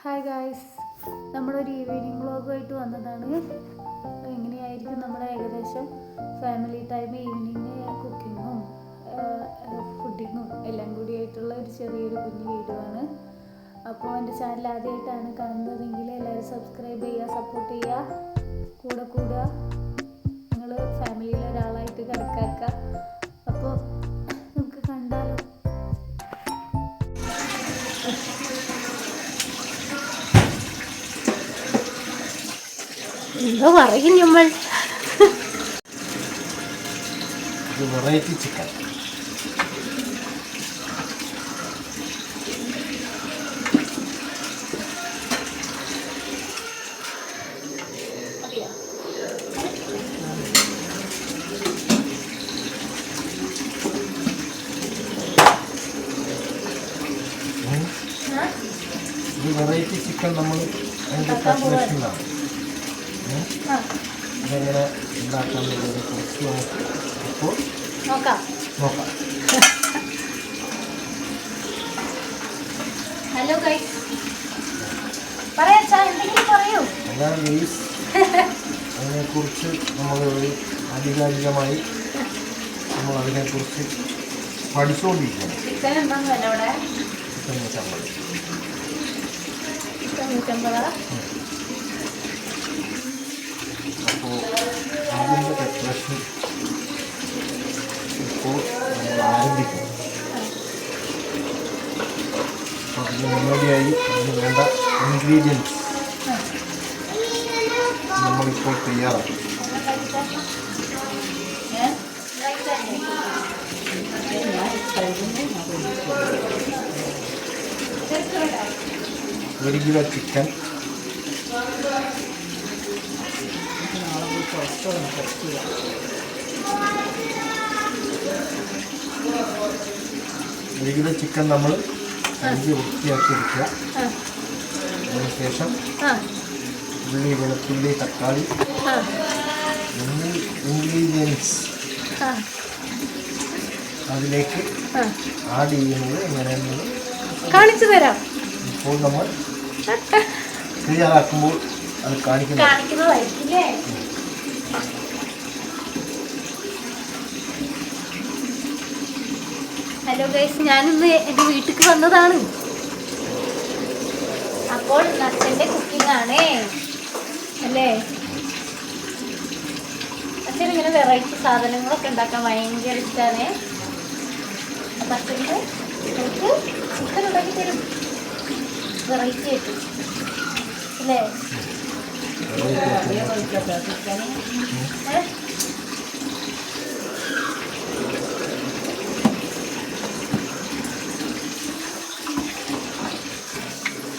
Hi guys നമ്മളൊരു evening വ്ളോഗുമായിട്ട് വന്നതാണ്. എങ്ങനെയായിരിക്കും നമ്മുടെ ഏകദേശം ഫാമിലി ടൈം ഈവനിങ് കുക്കിങ്ങും ഫുഡിങ്ങും എല്ലാം കൂടി ആയിട്ടുള്ള ഒരു ചെറിയൊരു കുഞ്ഞു വീഡിയോ ആണ്. അപ്പോൾ എന്റെ ചാനൽ ആദ്യമായിട്ടാണ് കാണുന്നതെങ്കിൽ എല്ലാവരും സബ്സ്ക്രൈബ് ചെയ്യുക സപ്പോർട്ട് ചെയ്യുക കൂടെ കൂടുക. നിങ്ങൾ ഫാമിലിയിലൊരാളായിട്ട് കിടക്കാക്കുക എന്തോ പറയും നമ്മൾ. വെറൈറ്റി ചിക്കൻ ഇത് വെറൈറ്റി ചിക്കൻ നമ്മൾ അതിന്റെ കാൽക്കുലേഷനിലാണ് ഇതെങ്ങനെ ഉണ്ടാക്കാന്നുള്ളതിനെ കുറിച്ച് നമുക്ക് ഇപ്പോൾ നോക്കാം നോക്കാം ഹലോ ഗൈസ് പറയാ ചാ എന്തെങ്കിലും പറയൂ അതാണ് ഗെയ്സ് അതിനെക്കുറിച്ച് നമ്മൾ ആധികാരികമായി നമ്മൾ അതിനെക്കുറിച്ച് പഠിച്ചുകൊണ്ടിരിക്കുന്നു അപ്പോൾ അതിന്റെ പ്രിപ്പറേഷൻ ഇപ്പോൾ നമ്മൾ ആരംഭിക്കും അപ്പോൾ അതിന് മുന്നോടിയായി അതിന് വേണ്ട ഇൻഗ്രീഡിയൻസ് നമ്മളിപ്പോൾ തയ്യാറാക്കും. ഒരു കിലോ ചിക്കൻ ഒരു കിലോ ചിക്കൻ നമ്മൾ കഴുകി വൃത്തിയാക്കി എടുക്കുക അതിനുശേഷം ഉള്ളി വെളുത്തുള്ളി തക്കാളി ഇൻഗ്രീഡിയൻസ് അതിലേക്ക്. ആഡ് ചെയ്യുന്നത് എങ്ങനെയെന്നത് കാണിച്ചു തരാം. ഇപ്പോൾ നമ്മൾ തയ്യാറാക്കുമ്പോൾ അത് കാണിക്കുന്നു കാണിക്കുന്നതായിരിക്കില്ലേ? ഹലോ ഗൈസ് ഞാനിന്ന് എന്റെ വീട്ടിലേക്ക് വന്നതാണ്. അപ്പോൾ അച്ഛന്റെ കുക്കിംഗ് ആണേ. അല്ലേ? അച്ഛൻ ഇങ്ങനെ വെറൈറ്റി സാധനങ്ങളൊക്കെ ഉണ്ടാക്കാൻ ഭയങ്കര ഇഷ്ടമാണ് അച്ഛന്റെ നമുക്ക് ചിക്കൻ ഉണ്ടാക്കി തരും വെറൈറ്റി ആയിട്ട്. അല്ലേ?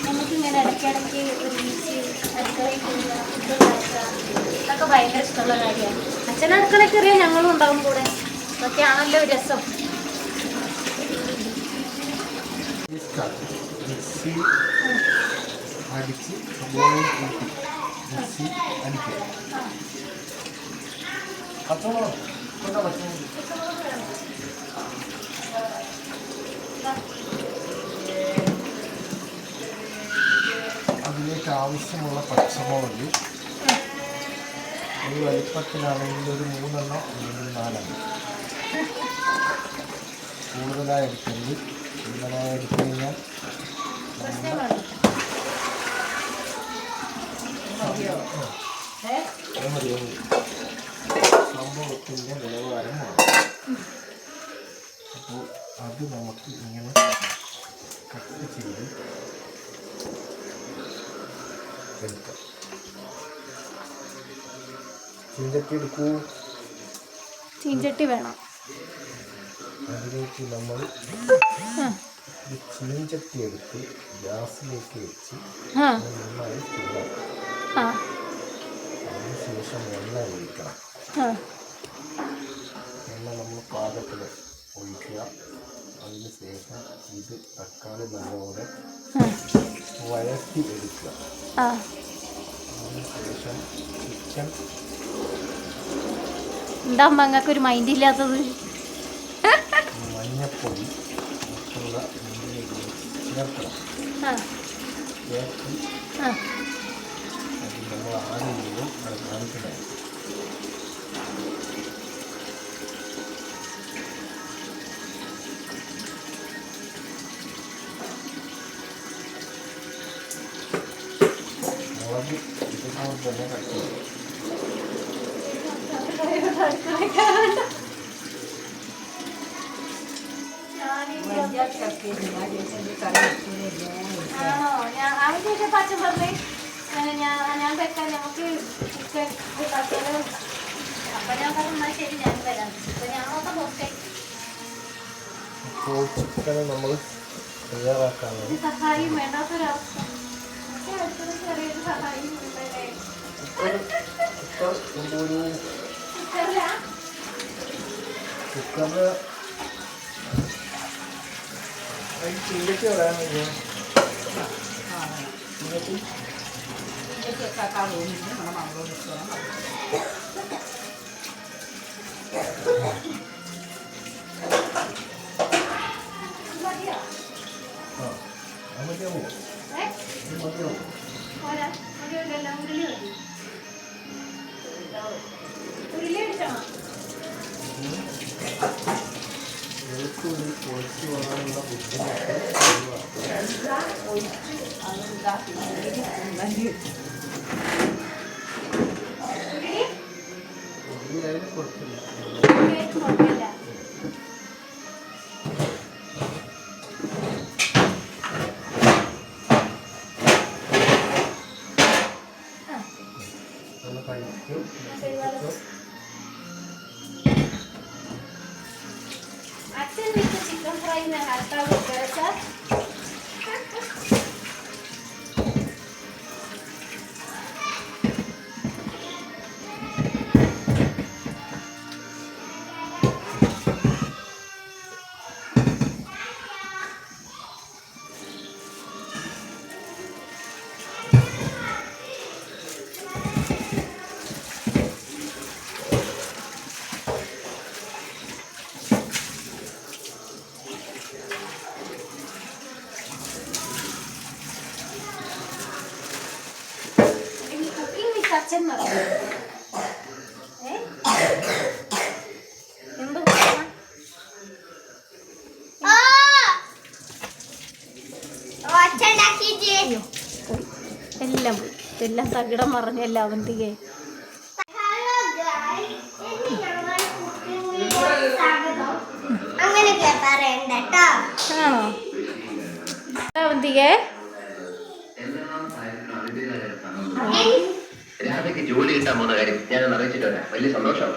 നമുക്കിങ്ങനെ ഇടയ്ക്കിടയ്ക്ക് ഒരുമിച്ച് അടുക്കളയിൽ കയറുക, ഭയങ്കര ഇഷ്ടമുള്ള കാര്യമാണ്. അച്ഛൻ അടുക്കളയിൽ ഞങ്ങളും ഉണ്ടാവും കൂടെ. അതൊക്കെയാണല്ലോ രസം. മിക്സി അടിച്ച് സബോളയും കൂട്ടി മിക്സി അടിക്കുക അതിലേക്ക് ആവശ്യമുള്ള പച്ചമുളക്. ഒരു വലിപ്പത്തിലാണെങ്കിൽ ഒരു മൂന്നെണ്ണം അല്ലെങ്കിൽ നാലെണ്ണം. കൂടുതലായി എടുക്കരുത്. കൂടുതലായി എടുത്തു കഴിഞ്ഞാൽ. സംഭവത്തിന്റെ നിലവാരം അപ്പോൾ അത് നമുക്ക് ഇങ്ങനെ കട്ട് ചെയ്ത് എടുക്കാം. ചീഞ്ചട്ടി എടുക്കൂ. ചീഞ്ചട്ടി വേണം. അതിലേക്ക് നമ്മൾ ഈ ചീഞ്ചട്ടി എടുത്ത് ഗ്യാസിലേക്ക് വെച്ച് നന്നായി ചൂടാക്കും അതിനുശേഷം എണ്ണ ഒഴിക്കണം. എണ്ണ നമ്മൾ പാകത്തിൽ ഒഴിക്കുക. അതിനുശേഷം ഇത് തക്കാളി നല്ലോണം വഴറ്റി എടുക്കുക. അതിനുശേഷം ചിക്കൻ എന്താ അമ്മ ഒരു മൈൻഡ് ഇല്ലാത്തത്? മഞ്ഞപ്പൊടി നമ്മൾ ആഡ് ചെയ്യുമ്പോൾ അത് കാണിക്കണ്ടായി മുളക് ഇതുപോലെ തന്നെ കട്ട് ചെയ്യും ആണോ? ഞാൻ അവൻ ചോദിച്ചപ്പോ അച്ഛൻ പറഞ്ഞേ. ഞാൻ ഞാൻ വെക്കാൻ നമുക്ക് ചിക്കൻ തക്കലും അപ്പൊ ഞാൻ പറഞ്ഞു ശരി ഞാൻ വരാം. അപ്പൊ ഞാനൊക്കെ ഇപ്പോൾ ചിക്കൻ നമ്മൾ തയ്യാറാക്കാൻ സഹായം വേണ്ടാത്തൊരവസ്ഥ. ചെറിയൊരു സഹായം ഉണ്ടല്ലേ? കുക്കറിൽ ചില്ലയ്ക്ക് പറയാൻ ആ അത് മതിയാവോ ഏ ഇത് മതിയാവോ പോരാ മതിയുണ്ടല്ലോ ഉരുളി മതി. വെളുത്തുള്ളി പൊളിച്ച് വരാനുള്ള ബുദ്ധിമുട്ട് ഒഴിവാക്കുക. ഉരുളി അച്ഛൻ. എല്ലാം എല്ലാം തകിടം മറിഞ്ഞല്ല അവന്തികെ വലിയ സന്തോഷം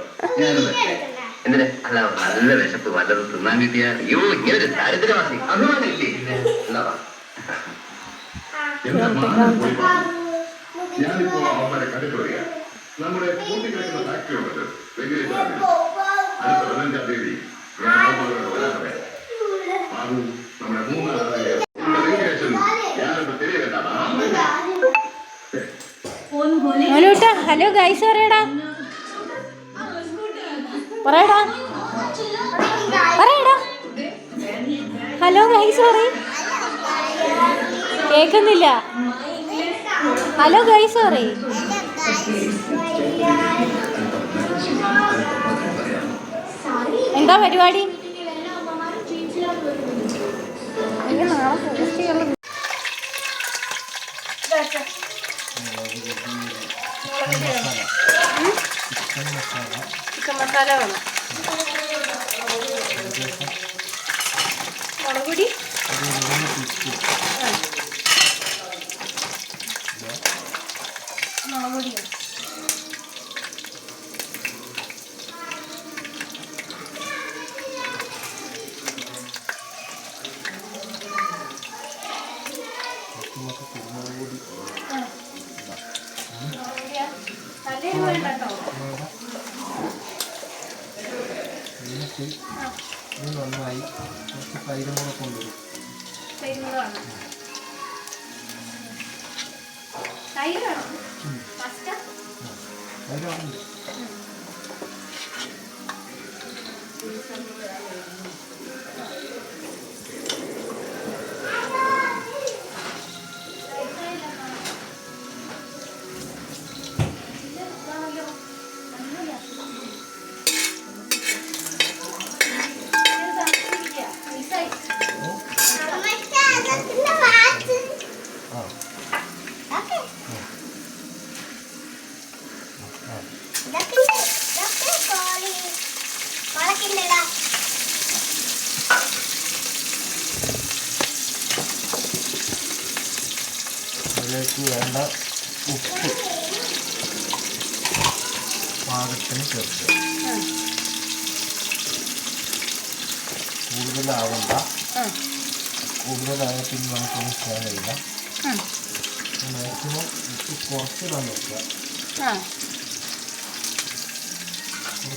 എന്തിനെ? അല്ല നല്ല വിശപ്പ് വല്ലതും തിന്നാൻ കിട്ടിയ. അയ്യോ ഇങ്ങനെ ഒരു ദാരിദ്ര്യവാസി എന്താ ഞാനിപ്പോ അവന്മാരെ കണ്ടിട്ടുള്ള നമ്മുടെ കൂട്ടിക്കിടക്കുന്ന ഫാക്ടറി ഉള്ളത് പതിനഞ്ചാം തീയതി. നമ്മുടെ ഹലോ ഗൈസ് പറയടാ. പറയടാ. പറയടാ. ഹലോ ഗൈസ് പറ കേക്കുന്നില്ല. ഹലോ ഗൈസ് പറ എന്താ പരിപാടി? മസാല വേണം മുളക് പൊടി ഒരു മൂന്ന് ടീസ്പൂൺ മുളക് പൊടിയോ നമുക്ക് കുരുമുളക് പൊടി നല്ല എരിവ് വേണ്ട കേട്ടോ വേണം. ഇത് നന്നായി കുറച്ച് തൈരും കൂടെ കൊണ്ടുവരും. തൈര് വേണം. തൈര് വേണം. ഫസ്റ്റ് തൈരാണ് അതിലേക്ക് വേണ്ട ഉപ്പ്. പാകത്തിന് ചേർക്കുക. കൂടുതലാവണ്ട. കൂടുതലായ പിന്നെ നമുക്കൊന്നും ചെയ്യാൻ കഴിയില്ല മാക്സിമം ഉപ്പ് കുറച്ചിടാൻ നോക്കുക.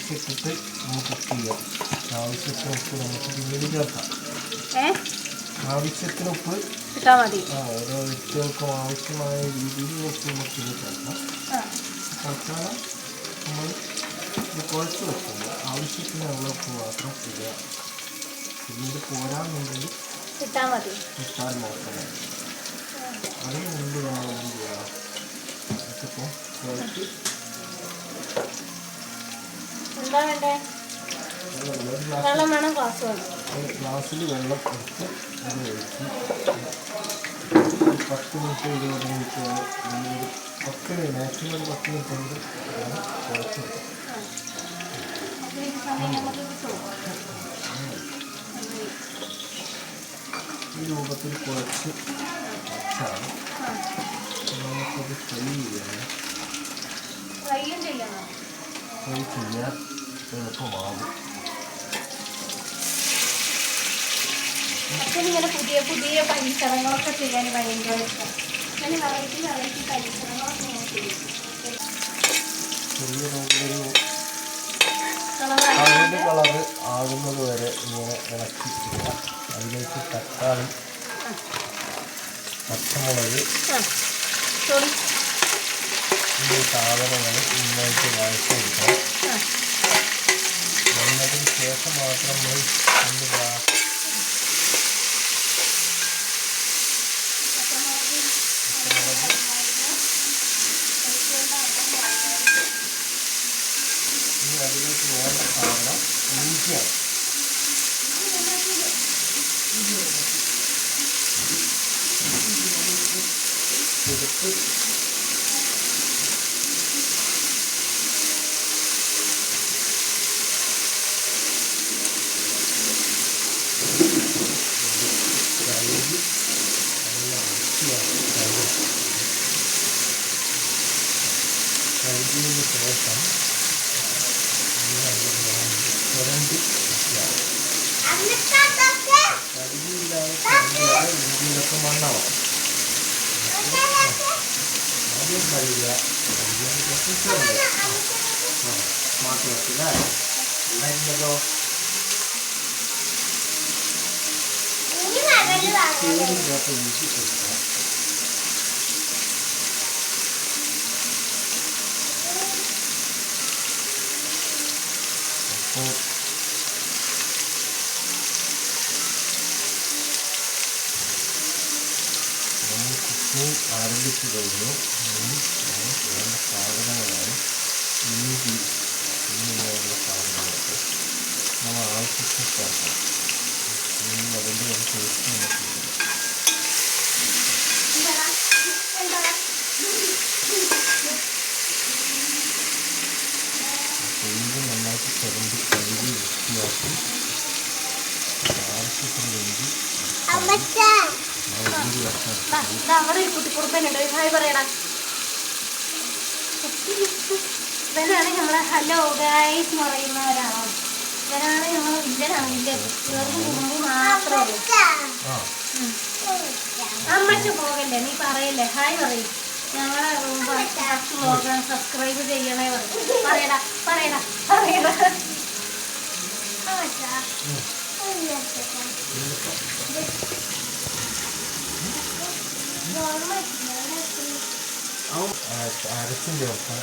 ആ കുറച്ചിട്ടിട്ട് നമുക്ക് കുക്ക് ചെയ്യാം. ആവശ്യത്തിന് ഉപ്പ് നമുക്ക് പിന്നീട് ചേർക്കാം. ആവശ്യത്തിന് ഉപ്പ്. ഇട്ടാൽ മതി. ആ ഓരോ വ്യക്തികൾക്കും ആവശ്യമായ രീതിയിൽ ഉപ്പ് നമുക്ക് ഇത് ചേർക്കാം തൽക്കാലം നമ്മൾ ഇത് കുഴച്ച് വെക്കുമ്പോൾ ആവശ്യത്തിനുള്ള ഉപ്പ് മാത്രം ഇടുക. പിന്നീട് പോരാന്നുണ്ടെങ്കിൽ ഇട്ടാൽ മതി. ഇട്ടാൽ മാത്രമേ അതിന് മുമ്പ് നമ്മൾ എന്ത് ചെയ്യണം? ഇതിപ്പോൾ കുഴച്ച് എന്താ വേണ്ടേ? വെള്ളം വേണം ഗ്ലാസ് വേണം. ഗ്ലാസ്സിൽ വെള്ളം എടുത്ത് പത്ത് മിനിറ്റ് ഇരുപത് മിനിറ്റ് പത്ത് മാക്സിമം പത്ത് മിനിറ്റ് കൊണ്ട് വേണം കുഴച്ച് വെക്കാം ആ അപ്പോൾ ഈ രൂപത്തിൽ കുഴച്ച് വെച്ചാണ് നമുക്കത് ഫ്രൈ ചെയ്യണം ഫ്രൈ ചെയ്യാൻ എളുപ്പമാകും ഇങ്ങനെ പുതിയ പുതിയ പരിസരങ്ങളൊക്കെ ചെയ്യാൻ ഭയങ്കര ഇഷ്ടം. അങ്ങനെ വെറൈറ്റി വെറൈറ്റി പരിസരങ്ങളൊക്കെ ഞാൻ ചെയ്യും ഹൾദി കളറ് ആകുന്നത് വരെ ഇങ്ങനെ ഇളക്കി അതിലേക്ക് തക്കാളി പച്ചമുളക് ഈ സാധനങ്ങൾ ഇങ്ങോട്ട് വായിച്ചെടുക്കാം വന്നതിന് ശേഷം മാത്രം നമ്മൾ രണ്ട് ഗ്ലാസ് ഇനി അതിലേക്ക് വേണ്ട സാധനം ഇഞ്ചിയാണ്. എടുത്ത് കഴുകി നല്ല വൃത്തിയാക്കി കഴുകി കഴുകിയതിന് ശേഷം ചുരണ്ടി വൃത്തിയാക്കി കഴുകിയില്ലാതെ ചുരണ്ടിയാൽ ഇന്ത്യയിലൊക്കെ മണ്ണാവും ആദ്യം കഴുകുക കഴുകിയതിന് ശേഷം ചുരണ്ടുക ആ സ്മാർട്ട് വർക്കില്ലേ ഉണ്ടായിരുന്നല്ലോ ചേരില്ലാത്ത ഇഞ്ചി കൊടുക്കണം അപ്പോൾ നമ്മൾ കുക്കിംഗ് ആരംഭിച്ചു കഴിഞ്ഞു ഇനി നമുക്ക് വേണ്ട സാധനങ്ങളാണ് ഇഞ്ചി ഇങ്ങനെയുള്ള സാധനങ്ങളൊക്കെ നമ്മൾ ആവശ്യത്തിന് ചേർക്കണം അതിന്റെ ഒരു ടേസ്റ്റ് നമുക്ക് ഇഞ്ചി നന്നായിട്ട് ചിരണ്ടി കഴുകി വൃത്തിയാക്കി ആവശ്യത്തിനുള്ള ഇഞ്ചി ഞാൻ ഒരു വർഷം ദാ, ദാ അവിടെ ഒരു കുട്ടിക്കുറുപ്പനുണ്ട് ഒരു ഹായ് പറയടാ ഇവനാണ് നമ്മളെ ഹലോ ഗായ്സ് എന്ന് പറയുന്ന ഒരാളാണ് ഇവനാണ് നമ്മൾ വില്ലനാണ്? വില്ലൻ ഇവർക്ക് മുമ്പ് മാത്രമേ അമ്മച്ച് പോകല്ലേ? നീ പറയല്ലേ? ഹായ് പറയും. ഞങ്ങളെ ഫസ്റ്റ് നോക്കണം സബ്സ്ക്രൈബ് ചെയ്യണേ പറയും. പറയടാ പറയടാ പറയടാ. അമ്മച്ചാ. അരച്ചും ചേർക്കാം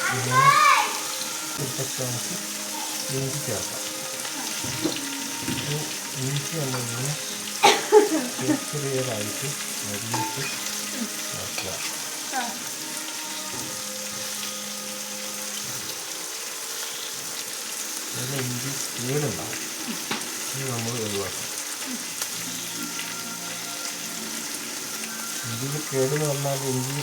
നമുക്ക് ഇഞ്ചി ചേർക്കാം. ഇഞ്ചി ചെറിയ ചെറിയതായിട്ട് അരിയിട്ട് ആ. അതിൽ ഇഞ്ചി കേടുണ്ടാവും ഇത് നമ്മൾ ഒഴിവാക്കാം. ഇഞ്ചിയിൽ കേട് വന്നാൽ ഇഞ്ചി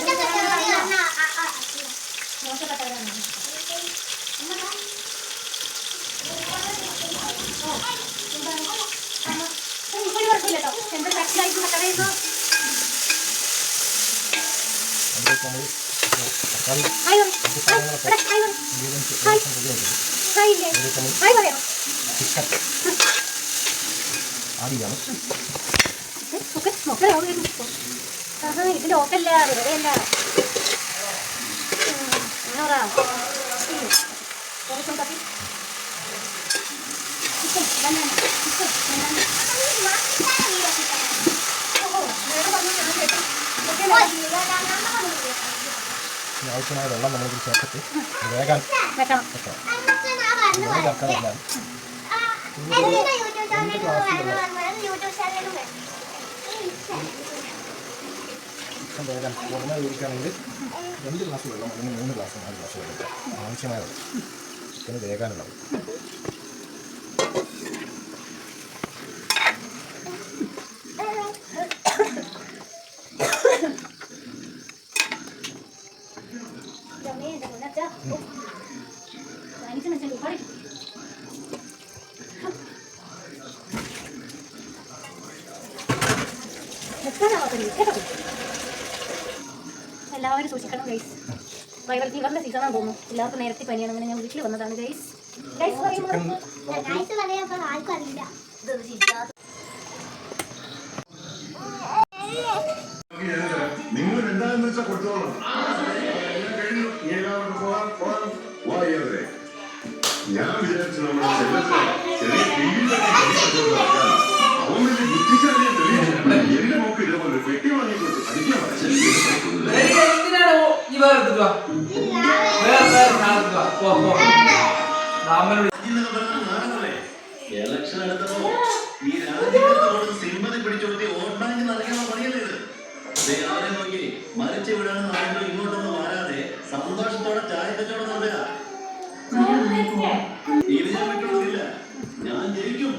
നമ്മൾ തക്കാളി ഇത് സാധനങ്ങളൊക്കെ ingredients ഏകദേശം ready ആയിട്ടുണ്ട്. അതിലേക്ക് നമ്മൾ ചിക്കൻ ആഡ് ചെയ്യണം ഇതിന്റെ ഓട്ടല്ല വെറുതെ അല്ല എന്നോടാ ഇനി ആവശ്യമായ വെള്ളം നമ്മൾ ചേർത്തിട്ട് വേഗം വെക്കണം. ചേർക്കാറില്ല വേഗം കുറഞ്ഞ രണ്ട് ഗ്ലാസ് വെള്ളം അല്ലെങ്കിൽ മൂന്ന് ഗ്ലാസ് നാല് ഗ്ലാസ് വെള്ളം ആവശ്യമായ വെള്ളം ചിക്കന് വേകാനുള്ളത് വൈറൽ ഫീവറിന്റെ സീസണാണ് തോന്നുന്നു. എല്ലാവർക്കും നേരത്തെ പനിയാണ്. അങ്ങനെ ഞാൻ വീട്ടിൽ വന്നതാണ് ഗൈസ് ഗൈസ് നിങ്ങൾ എന്താണെന്ന് വെച്ചാൽ കൊടുത്തോളാം. ഞാൻ വിചാരിച്ചു നമ്മൾ ചെറിയ അവൻ വലിയ ബുദ്ധിശാലിയെ തെളിയിച്ചു എന്റെ മോക്ക് ഇതേപോലെ ഒരു പെട്ടി വാങ്ങിക്കൊടുത്ത് പഠിച്ചു എന്തിനാണ് ഈ വേറെ വേറെ വേറെ സാധനം എടുക്കുക പോ പോ രാമനോട് ഇലക്ഷൻ എടുത്തപ്പോ ഈ രാജ്യത്തോട് സിമ്പതി പിടിച്ചോട്ടി വോട്ട് ബാങ്ക് നൽകണ പണിയല്ലേ ഇത്? നോക്കി മരിച്ചു പറയുമ്പോൾ ഇങ്ങോട്ടൊന്നും വരാതെ സന്തോഷത്തോടെ ചായ കച്ചവടം ഇത് ഞാൻ വിട്ടുകൊടുക്കില്ല ഞാൻ ജയിക്കും.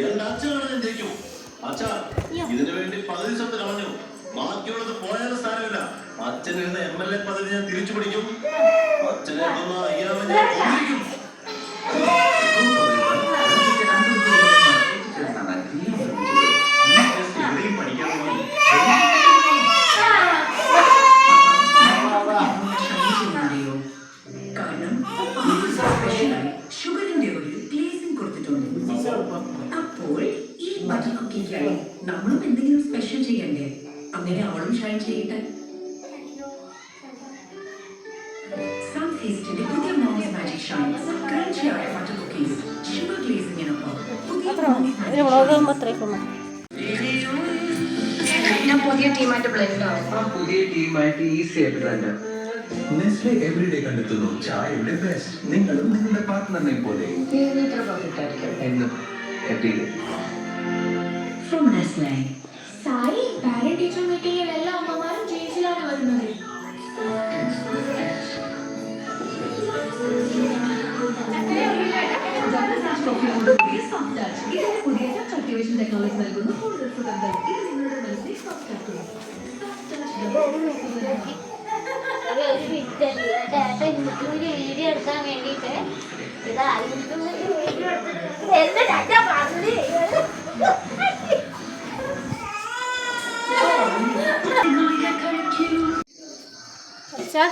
എന്റെ അച്ഛനാണ് ജയിക്കും. അച്ഛാ ഇതിനു വേണ്ടി പകുതി സ്വത്ത് കളഞ്ഞു ബാക്കിയുള്ളത് പോയാലും സ്ഥാനമില്ല അച്ഛൻ ഇരുന്ന എം എൽ എ പദവി ഞാൻ തിരിച്ചു പിടിക്കും. അച്ഛനെ എഴുതുന്ന അയ്യാവൻ ഞാൻ കൊന്നിരിക്കും ബെസ്റ്റ് നിങ്ങളും നിങ്ങളുടെ പാർട്ട്ണറിനെ പോലെ. എന്ന് from Nestle Sai parent teacher മീറ്റിംഗിൽ എല്ലാ അമ്മമാരും ചേച്ചിയിലാണ് വരുന്നത്. ടെക്നോളജി നൽകുന്നു കൂടുതൽ സുഗന്ധം ഇത് നിങ്ങളുടെ മനസ്സിനെ സോഫ്റ്റ് ആക്കുന്നു ഒരു വിറ്റല്ല ചേട്ട യൂട്യൂബിൽ വീഡിയോ എടുക്കാൻ വേണ്ടിയിട്ട് ഇതാ യൂട്യൂബിൽ വീഡിയോ എടുത്തിട്ട് ചേട്ടാ പറഞ്ഞത് അച്ഛാ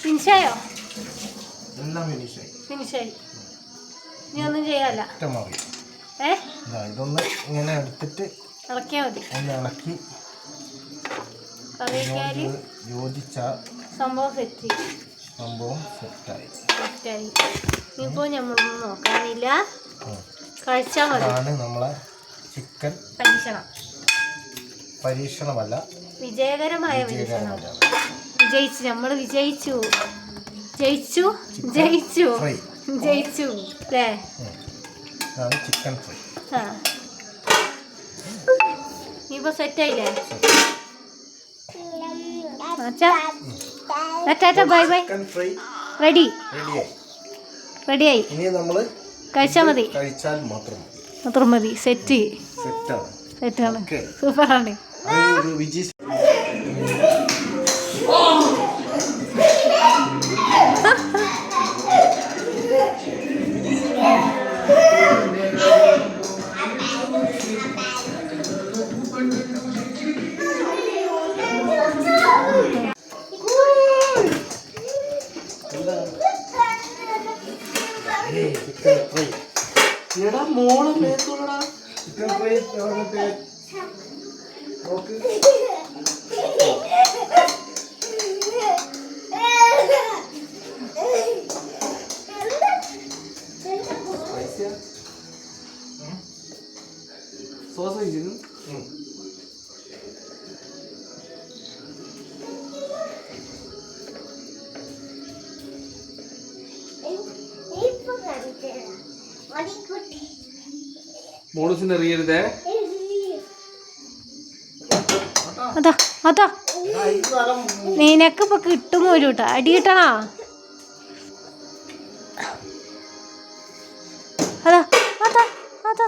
ഫിനിഷായോ. എല്ലാം ഫിനിഷായി ഫിനിഷായി നീ ഒന്നും ചെയ്യാല്ല. ഏ? ഇതാ ഇതൊന്ന് ഇങ്ങനെ എടുത്തിട്ട് ഇളക്കിയാൽ മതി. ഒന്ന് ഇളക്കി. യോജിച്ച സംഭവം സെറ്റ് സംഭവം സെറ്റായി. സെറ്റായി. ഇനിയിപ്പോൾ നമ്മളൊന്നും നോക്കാനില്ല. കഴിച്ചാ കഴിച്ചാൽ മതി നമ്മളെ ചിക്കൻ പരീക്ഷണം. പരീക്ഷണമല്ല വിജയകരമായ പരീക്ഷണം. വിജയിച്ചു. നമ്മൾ വിജയിച്ചു. ജയിച്ചു. ജയിച്ചു. ഫ്രൈ. ജയിച്ചു. അല്ലേ ഇതാണ് ചിക്കൻ ഫ്രൈ. ആ. ഇപ്പൊ സെറ്റ് ആയില്ലേ അച്ഛാ അച്ഛാ ബൈ ബൈ. റെഡി. റെഡിയായി. ഇനി നമ്മൾ കഴിച്ചാൽ മതി. കഴിച്ചാൽ മാത്രം മാത്രം മതി. സെറ്റ്. സെറ്റാണ്. സെറ്റാണ്. സൂപ്പറാണ്. വിജി മോളൂസിന് എറിയരുതേ അതാ അതാ. നിനക്ക് ഇപ്പൊ കിട്ടും ഒരു കേട്ടോ അടി കിട്ടണാ അതാ അതാ അതാ.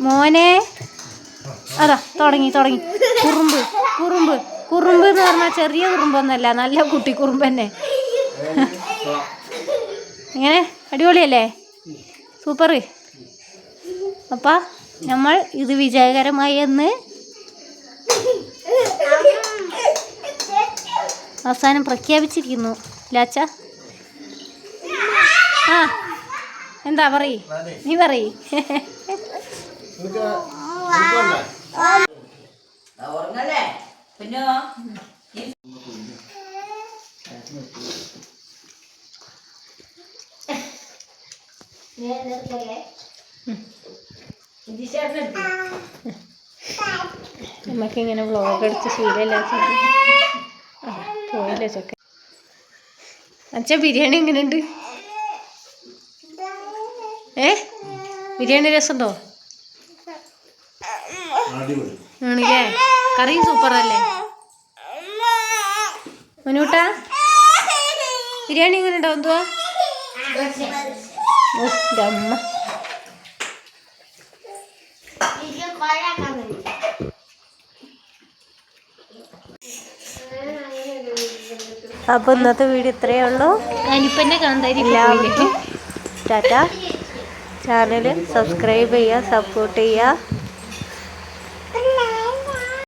മോനെ. അതാ തുടങ്ങി തുടങ്ങി. കുറുമ്പ് കുറുമ്പ്. കുറുമ്പ് എന്ന് പറഞ്ഞാൽ ചെറിയ കുറുമ്പൊന്നല്ല നല്ല കുട്ടി കുറുമ്പ് തന്നെ എങ്ങനെ അടിപൊളിയല്ലേ? സൂപ്പർ അപ്പം നമ്മൾ ഇത് വിജയകരമായി എന്ന് അവസാനം പ്രഖ്യാപിച്ചിരിക്കുന്നു. ലാച്ച. ആ എന്താ പറയ്? നീ പറയ്? ഉറങ്ങല്ലേ? പിന്നെ നമുക്കിങ്ങനെ വ്ളോഗ് എടുത്ത് ശീലമില്ല. പോയില്ല ചക്ക. അച്ഛ ബിരിയാണി എങ്ങനെയുണ്ട്? ഏ? ബിരിയാണി രസമുണ്ടോ? അടിപൊളി. ആണല്ലേ? കറി സൂപ്പർ അല്ലേ മനൂട്ട ബിരിയാണി എങ്ങനെ ഉണ്ടാവും എന്തുവാ അമ്മ അപ്പോൾ ഇന്നത്തെ വീഡിയോ ഇത്രയേ ഉള്ളൂ. അനിപ്പന്നെ കാന്താരി എല്ലാവർക്കും ടാറ്റ. ചാനൽ സബ്സ്ക്രൈബ് ചെയ്യുക സപ്പോർട്ട് ചെയ്യുക.